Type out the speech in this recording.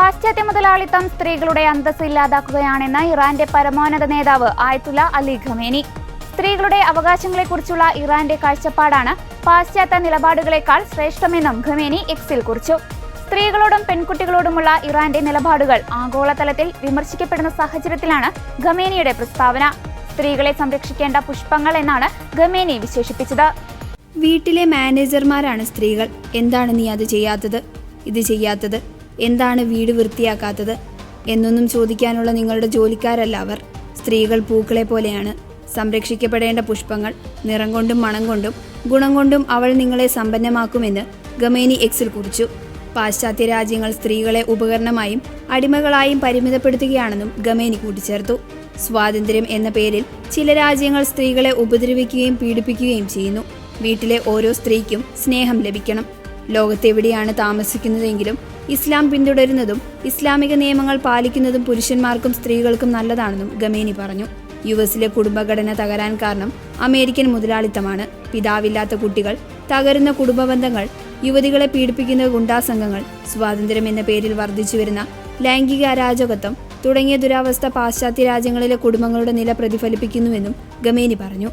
പാശ്ചാത്യ മുതലാളിത്തം സ്ത്രീകളുടെ അന്തസ് ഇല്ലാതാക്കുകയാണെന്ന് ഇറാന്റെ പരമോന്നത നേതാവ് ആയത്തുല്ല അലി ഖമേനി. സ്ത്രീകളുടെ അവകാശങ്ങളെക്കുറിച്ചുള്ള ഇറാന്റെ കാഴ്ചപ്പാടാണ് പാശ്ചാത്യ നിലപാടുകളെക്കാൾ ശ്രേഷ്ഠമെന്നും ഖമേനി എക്സിൽ കുറിച്ചു. സ്ത്രീകളോടും പെൺകുട്ടികളോടുമുള്ള ഇറാന്റെ നിലപാടുകൾ ആഗോളതലത്തിൽ വിമർശിക്കപ്പെടുന്ന സാഹചര്യത്തിലാണ് ഖമേനിയുടെ പ്രസ്താവന. സ്ത്രീകളെ സംരക്ഷിക്കേണ്ട പുഷ്പങ്ങൾ എന്നാണ് ഖമേനി വിശേഷിപ്പിച്ചത്. വീട്ടിലെ മാനേജർമാരാണ് സ്ത്രീകൾ. എന്താണ് നീ അത് ചെയ്യാത്തത്? ഇത് ചെയ്യാത്തത്? എന്താണ് വീട് വൃത്തിയാക്കാത്തത് എന്നൊന്നും ചോദിക്കാനുള്ള നിങ്ങളുടെ ജോലിക്കാരല്ല അവർ. സ്ത്രീകൾ പൂക്കളെ പോലെയാണ്. സംരക്ഷിക്കപ്പെടേണ്ട പുഷ്പങ്ങൾ നിറം കൊണ്ടും മണം കൊണ്ടും ഗുണം കൊണ്ടും അവൾ നിങ്ങളെ സമ്പന്നമാക്കുമെന്ന് ഗമേനി എക്സിൽ കുറിച്ചു. പാശ്ചാത്യ രാജ്യങ്ങൾ സ്ത്രീകളെ ഉപകരണമായും അടിമകളായും പരിമിതപ്പെടുത്തുകയാണെന്നും ഗമേനി കൂട്ടിച്ചേർത്തു. സ്വാതന്ത്ര്യം എന്ന പേരിൽ ചില രാജ്യങ്ങൾ സ്ത്രീകളെ ഉപദ്രവിക്കുകയും പീഡിപ്പിക്കുകയും ചെയ്യുന്നു. വീട്ടിലെ ഓരോ സ്ത്രീക്കും സ്നേഹം ലഭിക്കണം. ലോകത്തെവിടെയാണ് താമസിക്കുന്നതെങ്കിലും ഇസ്ലാം പിന്തുടരുന്നതും ഇസ്ലാമിക നിയമങ്ങൾ പാലിക്കുന്നതും പുരുഷന്മാർക്കും സ്ത്രീകൾക്കും നല്ലതാണെന്നും ഗമേനി പറഞ്ഞു. യു എസിലെ കുടുംബഘടന തകരാൻ കാരണം അമേരിക്കൻ മുതലാളിത്തമാണ്. പിതാവില്ലാത്ത കുട്ടികൾ തകരുന്ന കുടുംബബന്ധങ്ങൾ യുവതികളെ പീഡിപ്പിക്കുന്ന ഗുണ്ടാസംഘങ്ങൾ സ്വാതന്ത്ര്യം എന്ന പേരിൽ വർദ്ധിച്ചുവരുന്ന ലൈംഗിക അരാജകത്വം തുടങ്ങിയ ദുരാവസ്ഥ പാശ്ചാത്യ രാജ്യങ്ങളിലെ കുടുംബങ്ങളുടെ നില പ്രതിഫലിപ്പിക്കുന്നുവെന്നും ഗമേനി പറഞ്ഞു.